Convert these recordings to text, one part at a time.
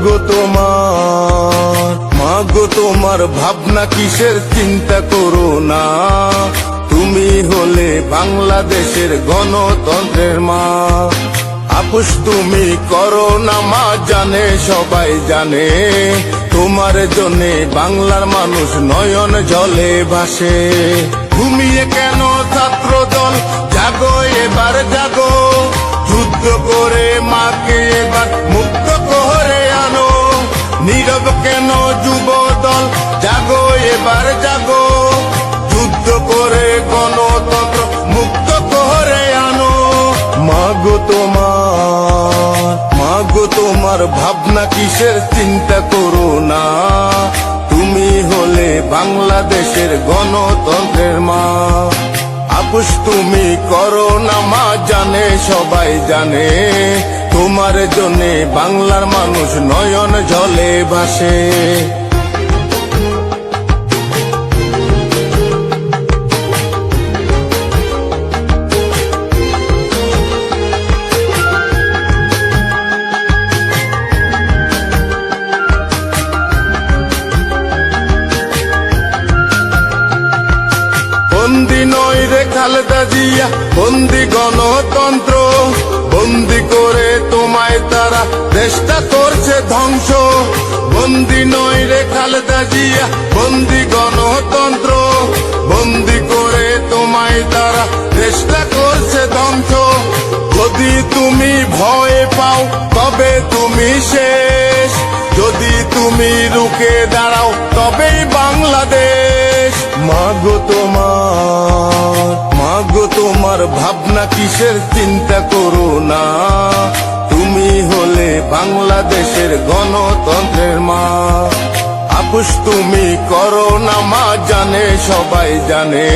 মাগো তোমার মাগো তোমার ভাবনা কিসের চিন্তা করো না। তুমি হলে বাংলাদেশের গণতন্ত্রের মা। আপুস তুমি করো না, মা জানে, সবাই জানে। তোমার জন্যে বাংলার মানুষ নয়ন জলে ভাসে। ঘুমিয়ে কেন ছাত্র দল জাগো এবার, জাগো কেন যুব দল? জাগো, এবার জাগো। যুদ্ধ করে গণতন্ত্র মুক্ত করে আনো। মাগো তোমার মাগো তোমার ভাবনা কিসের চিন্তা করো না। তুমি হলে বাংলাদেশের গণতন্ত্রের মা। আপুস তুমি করো না, মা জানে, সবাই জানে। তোমার জন্যে বাংলার মানুষ নয়ন জলে বাসে বন্দি নয় রে খালেদা জিয়া বন্দি গণতন্ত্র। বন্দি করে তোমায় তারা, দেশটা করছে ধ্বংস। বন্দি নয় রে খালেদা জিয়া, বন্দি গণতন্ত্র। বন্দি করে তোমায় তারা, দেশটা করছে ধ্বংস। যদি তুমি ভয় পাও, তবে তুমি শেষ। যদি তুমি রুকে দাঁড়াও, তবেই বাংলাদেশ। মাগো তোমার তোমার ভাবনা কিসের চিন্তা করো না। তুমি হলে বাংলাদেশের গণতন্ত্রের মা। আপুস তুমি করো না, মা জানে, সবাই জানে।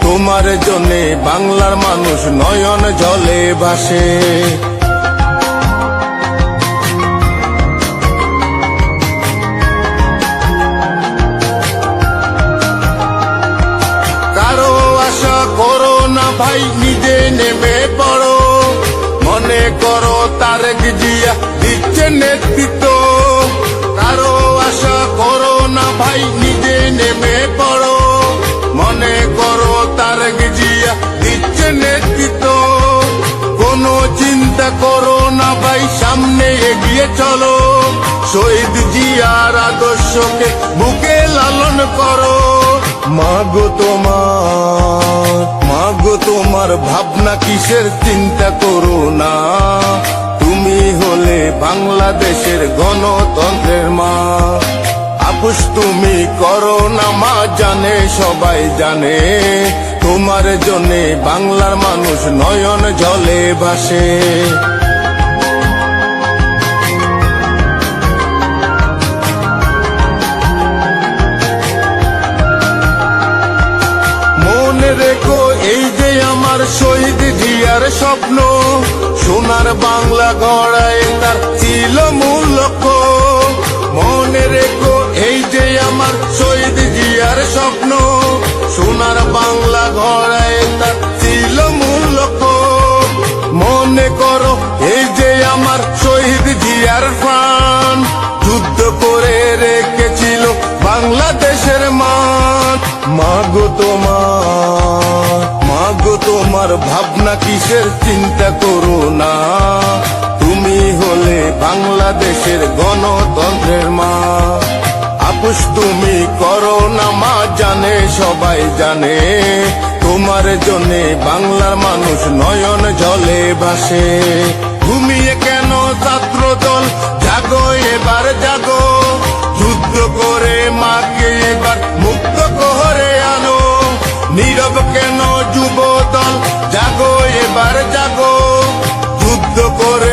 তোমার জন্যে বাংলার মানুষ নয়ন জলে ভাসে। কারও আশা করো ভাই নিজে নেমে পড়ো। মনে করো তারেক জিয়া দিচ্ছে নেতৃত্ব। কারও আশা করো না ভাই নিজে নেমে পড়ো। মনে করো তারেক জিয়া দিচ্ছে নেতৃত্ব। কোনো চিন্তা করো না ভাই, সামনে এগিয়ে চলো। শহীদ জিয়ার আদর্শকে বুকে লালন করো। মাগো তোমার মাগো তোমার ভাবনা কিসের চিন্তা করো না। তুমি হলে বাংলাদেশের গণতন্ত্রের মা। আপুস তুমি করো না, মা জানে, সবাই জানে। তোমার জন্যে বাংলার মানুষ নয়ন জলে ভাসে। জিয়ার স্বপ্ন, সোনার বাংলা গড়ায় তার ছিল মূল লক্ষ্য। মনে রেখো এই যে আমার শহীদ জিয়ার স্বপ্ন, সোনার বাংলা গড়ায় তার ছিল মূল লক্ষ্য। মনে করো এই যে আমার শহীদ জিয়ার প্রাণ, যুদ্ধ করে রেখেছিল বাংলাদেশের মান। মাগো তোমার তোমার ভাবনা কিসের চিন্তা করো না। তুমি হলে বাংলাদেশের গণতন্ত্রের মা। আপুস তুমি করো না, মা জানে, সবাই জানে। তোমার জন্যে বাংলার মানুষ নয়ন জলে ভাসে। ঘুমিয়ে কেন ছাত্র দল জাগো এবার, জাগো। por